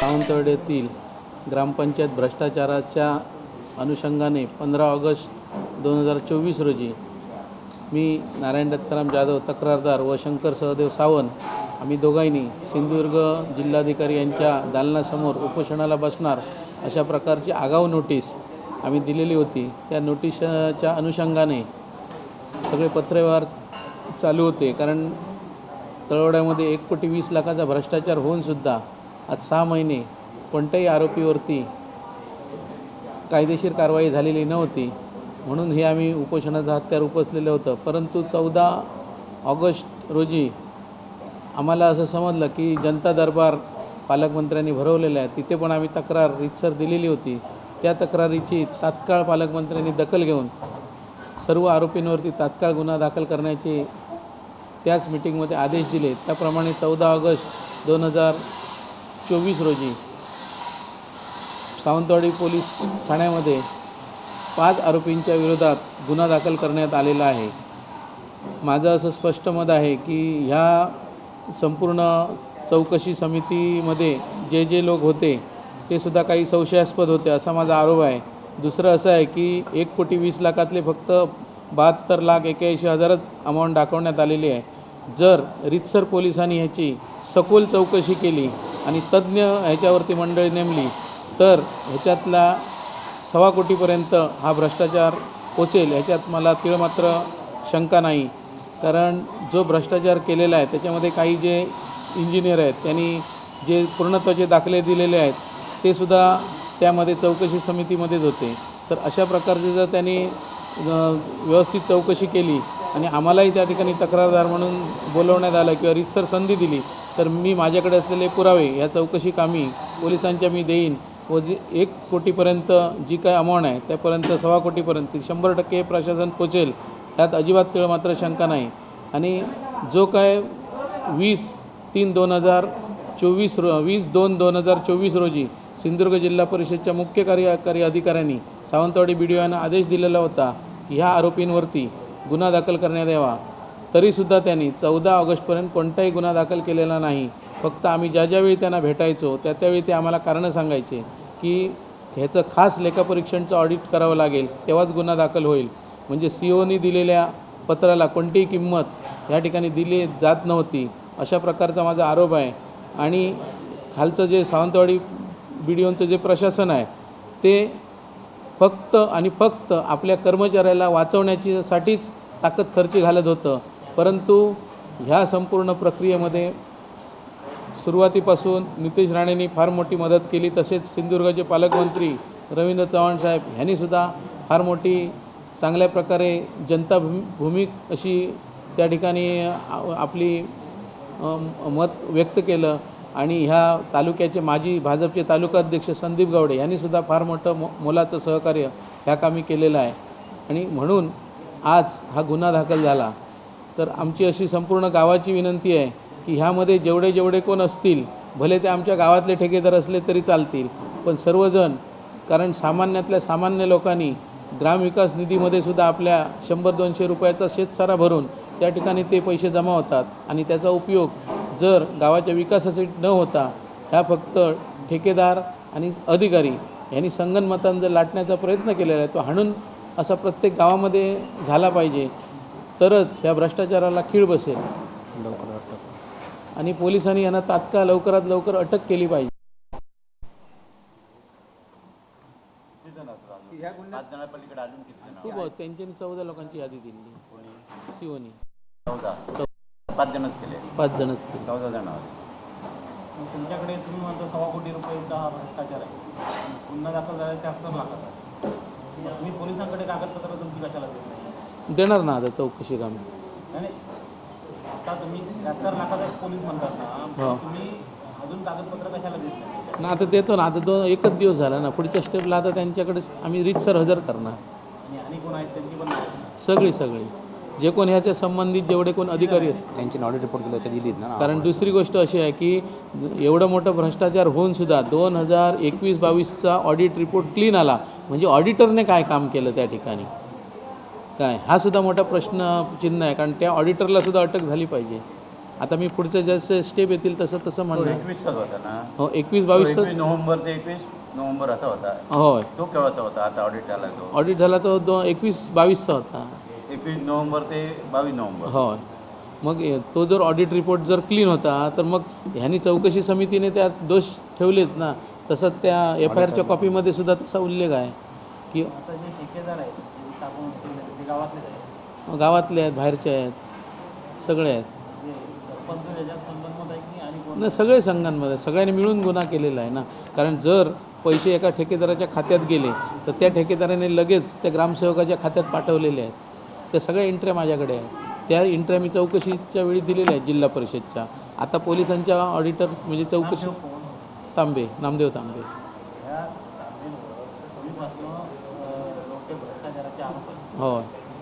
सावंतवाडीतील ग्रामपंचायत भ्रष्टाचाराच्या अनुषंगाने पंधरा ऑगस्ट दोन हजार चोवीस रोजी मी नारायण दत्ताराम जाधव तक्रारदार व शंकर सहदेव सावंत आम्ही दोघांनी सिंधुदुर्ग जिल्हाधिकारी यांच्या दालनासमोर उपोषणाला बसणार अशा प्रकारची आगाऊ नोटीस आम्ही दिलेली होती. त्या नोटीसच्या अनुषंगाने सगळे पत्रव्यवहार चालू होते. कारण तळवड्यामध्ये एक कोटी वीस लाखाचा भ्रष्टाचार होऊनसुद्धा आज सहा महिने कोणत्याही आरोपीवरती कायदेशीर कारवाई झालेली नव्हती. म्हणून हे आम्ही उपोषणाचं हत्यार उपसलेलं होतं. परंतु चौदा ऑगस्ट रोजी आम्हाला असं समजलं की जनता दरबार पालकमंत्र्यांनी भरवलेला आहे. तिथे पण आम्ही तक्रार रितसर दिलेली होती. त्या तक्रारीची तात्काळ पालकमंत्र्यांनी दखल घेऊन सर्व आरोपींवरती तात्काळ गुन्हा दाखल करण्याचे त्याच मिटिंगमध्ये आदेश दिले. त्याप्रमाणे चौदा ऑगस्ट दोन हजार चोवीस रोजी सावंतवाडी पोलीस ठाण्यामध्ये पाच आरोपींच्या विरोधात गुन्हा दाखल करण्यात आलेला आहे. माझं असं स्पष्ट मत आहे की ह्या संपूर्ण चौकशी समितीमध्ये जे जे लोक होते ते सुद्धा काही संशयास्पद होते असा माझा आरोप आहे. दुसरं असं आहे की एक कोटी वीस लाखातले फक्त बहात्तर लाख एक्याऐंशी हजारच अमाऊंट दाखवण्यात आलेली आहे. जर रितसर पोलिसांनी ह्याची सखोल चौकशी केली आणि तज्ज्ञ ह्याच्यावरती मंडळी नेमली तर ह्याच्यातला सव्वा कोटीपर्यंत हा भ्रष्टाचार पोचेल ह्याच्यात मला तिळमात्र शंका नाही. कारण जो भ्रष्टाचार केलेला आहे त्याच्यामध्ये काही जे इंजिनियर आहेत त्यांनी जे पूर्णत्वाचे दाखले दिलेले आहेत ते सुद्धा त्यामध्ये चौकशी समितीमध्येच होते. तर अशा प्रकारचे जर त्यांनी व्यवस्थित चौकशी केली आणि आम्हालाही त्या ठिकाणी तक्रारदार म्हणून बोलवण्यात आलं किंवा रितसर संधी दिली तर मी माझ्याकडे असलेले पुरावे या चौकशी कामी पोलिसांच्या मी देईन व जी एक कोटीपर्यंत जी काय अमाऊंट आहे त्यापर्यंत सव्वा कोटीपर्यंत शंभर टक्के प्रशासन पोचेल त्यात अजिबात तिळ मात्र शंका नाही. आणि जो काय वीस तीन दोन हजार चोवीस रो वीस दोन दोन हजार चोवीस रोजी सिंधुदुर्ग जिल्हा परिषदच्या मुख्य कार्यकारी अधिकाऱ्यांनी सावंतवाडी बी डी यांना आदेश दिलेला होता ह्या आरोपींवरती गुन्हा दाखल करण्यात यावा. तरीसुद्धा त्यांनी चौदा ऑगस्टपर्यंत कोणताही गुन्हा दाखल केलेला नाही. फक्त आम्ही ज्या ज्यावेळी त्यांना भेटायचो त्या त्यावेळी ते आम्हाला कारणं सांगायचे की ह्याचं खास लेखापरीक्षणचं ऑडिट करावं लागेल तेव्हाच गुन्हा दाखल होईल. म्हणजे सी ओनी दिलेल्या पत्राला कोणतीही किंमत या ठिकाणी दिली जात नव्हती अशा प्रकारचा माझा आरोप आहे. आणि खालचं जे सावंतवाडी बी डी जे प्रशासन आहे ते फक्त आणि फक्त आपल्या कर्मचाऱ्याला वाचवण्याची साठीच ताकद खर्ची घालत होतं. परंतु ह्या संपूर्ण प्रक्रियेमध्ये सुरुवातीपासून नितेश राणेंनी फार मोठी मदत केली. तसेच सिंधुदुर्गचे पालकमंत्री रवींद्र चव्हाण साहेब ह्यांनीसुद्धा फार मोठी चांगल्या प्रकारे जनता भूमी भूमिक अशी त्या ठिकाणी आपली मत व्यक्त केलं. आणि ह्या तालुक्याचे माजी भाजपचे तालुकाध्यक्ष संदीप गावडे यांनीसुद्धा फार मोठं मो मोलाचं सहकार्य ह्या कामी केलेलं आहे. आणि म्हणून आज हा गुन्हा दाखल झाला. तर आमची अशी संपूर्ण गावाची विनंती आहे की ह्यामध्ये जेवढे जेवढे कोण असतील भले ते आमच्या गावातले ठेकेदार असले तरी चालतील. पण सर्वजण कारण सामान्यातल्या सामान्य लोकांनी ग्रामविकास निधीमध्ये सुद्धा आपल्या शंभर दोनशे रुपयाचा शेतसारा भरून त्या ठिकाणी ते पैसे जमा होतात. आणि त्याचा उपयोग जर गावाच्या विकासासाठी न होता ह्या फक्त ठेकेदार आणि अधिकारी यांनी संगनमतान जर लाटण्याचा प्रयत्न केलेला आहे तो हाणून असा प्रत्येक गावामध्ये झाला पाहिजे. तरच ह्या भ्रष्टाचाराला खीळ बसेल. आणि पोलिसांनी यांना तात्काळ लवकरात लवकर अटक केली पाहिजे. पाच जणांपलीकडे अजून किती जण खूप आहेत. त्यांच्यानी चौदा लोकांची यादी दिली. शिवनी. चौदा. पाच जणच केले. पाच जणच केली. चौदा जण तुमच्याकडे तुम्ही म्हणता सव्वा कोटी रुपयांचा हा भ्रष्टाचार आहे. पुन्हा दाखल झाला शहात्तर लाखाचा तुम्ही पोलिसांकडे कागदपत्र तुमची कशाला देत नाही? देणार ना आता चौकशी कामी. ना. हो. तुम्ही अजून कागदपत्र कशाला देत नाही? ना आता देतो ना आता दोन एकच दिवस झाला ना. पुढच्या स्टेपला आता त्यांच्याकडे आम्ही रीतसर हजर करणार. त्यांची. सगळी सगळी. जे कोण ह्याच्या संबंधित जेवढे कोण अधिकारी असतात त्यांची ऑडिट रिपोर्ट केलं त्याच्या दिलीत ना कारण दुसरी गोष्ट अशी आहे की एवढं मोठं भ्रष्टाचार होऊन सुद्धा दोन हजार एकवीस बावीसचा ऑडिट रिपोर्ट क्लीन आला. म्हणजे ऑडिटरने काय काम केलं त्या ठिकाणी? काय? हा सुद्धा मोठा प्रश्न चिन्ह आहे. कारण त्या ऑडिटरला सुद्धा अटक झाली पाहिजे. आता मी पुढचं जसं स्टेप येतील तसं तसं एकवीसचाच होता ना? हो एकवीस बावीस नोव्हेंबर ते एकवीस नोव्हेंबर असा होता. होय. तो केव्हाचा होता? आता ऑडिट झाला तो. ऑडिट झाला तो दो एकवीस बावीसचा होता. एकवीस नोव्हेंबर ते बावीस नोव्हेंबर. होय. मग तो जर ऑडिट रिपोर्ट जर क्लीन होता तर मग ह्यांनी चौकशी समितीने त्यात दोष ठेवलेत ना? तसंच त्या एफ आय आरच्या कॉपीमध्ये सुद्धा तसा उल्लेख आहे. की आता जे ठेकेदार आहेत आहेत? गावातले आहेत बाहेरचे आहेत सगळे आहेत. जे सरपंच याच्यात संबंध आहे की आणि कोण? नाही सगळे संघांमध्ये सगळ्यांनी मिळून गुन्हा केलेला आहे ना. कारण जर पैसे एका ठेकेदाराच्या खात्यात गेले तर त्या ठेकेदाराने लगेच त्या ग्रामसेवकाच्या खात्यात पाठवलेले आहेत. ते सगळे इंट्रे माझ्याकडे आहेत. त्या इंट्रे मी चौकशीच्या वेळी दिलेल्या आहेत जिल्हा परिषदच्या. आता पोलिसांच्या ऑडिटर म्हणजे चौकशी तांबे नामदेव तांबे. ह्या.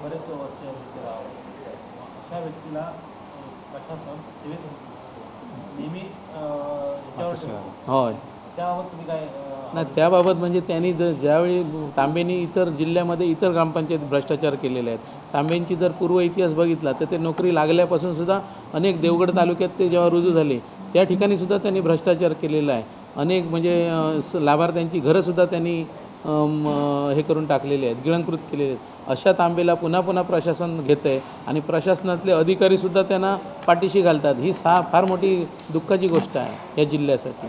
बरेच वर्ष अशा व्यक्तीला प्रशासन सेवेत नेहमी होय. त्याबाबत तुम्ही काय नाही त्याबाबत म्हणजे त्यांनी जर ज्यावेळी तांबेनी इतर जिल्ह्यामध्ये इतर ग्रामपंचायत भ्रष्टाचार केलेले आहेत. तांबेंची जर पूर्व इतिहास बघितला तर ते नोकरी लागल्यापासून सुद्धा अनेक देवगड तालुक्यात ते जेव्हा रुजू झाले त्या ठिकाणी सुद्धा त्यांनी भ्रष्टाचार केलेला आहे. अनेक म्हणजे लाभार्थ्यांची घरंसुद्धा त्यांनी हे करून टाकलेली आहेत गिळंकृत केलेले आहेत. अशा तांबेला पुन्हा पुन्हा प्रशासन घेतं आहे आणि प्रशासनातले अधिकारीसुद्धा त्यांना पाठीशी घालतात. ही सा फार मोठी दुःखाची गोष्ट आहे या जिल्ह्यासाठी.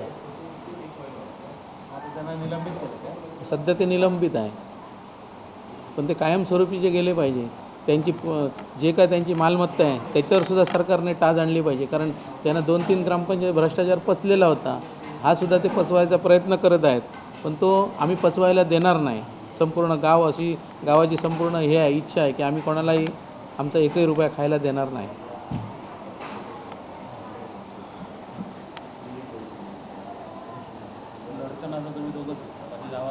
सध्या ते निलंबित आहे. पण ते कायमस्वरूपी जे गेले पाहिजे त्यांची प- जे काय त्यांची मालमत्ता आहे त्याच्यावर सुद्धा सरकारने टाच आणली पाहिजे. कारण त्यांना दोन तीन ग्रामपंचायत भ्रष्टाचार पचलेला होता. हा सुद्धा ते पचवायचा प्रयत्न करत आहेत. पण तो आम्ही पचवायला देणार नाही. संपूर्ण गाव अशी गावाची संपूर्ण हे आहे इच्छा आहे की आम्ही कोणालाही आमचा एकही रुपया खायला देणार नाही.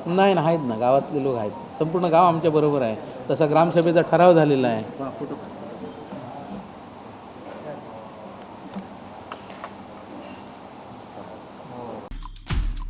नाही ना आहेत ना गावातले लोक आहेत. संपूर्ण गाव आमच्या बरोबर आहे. तसा ग्रामसभेचा ठराव झालेला आहे.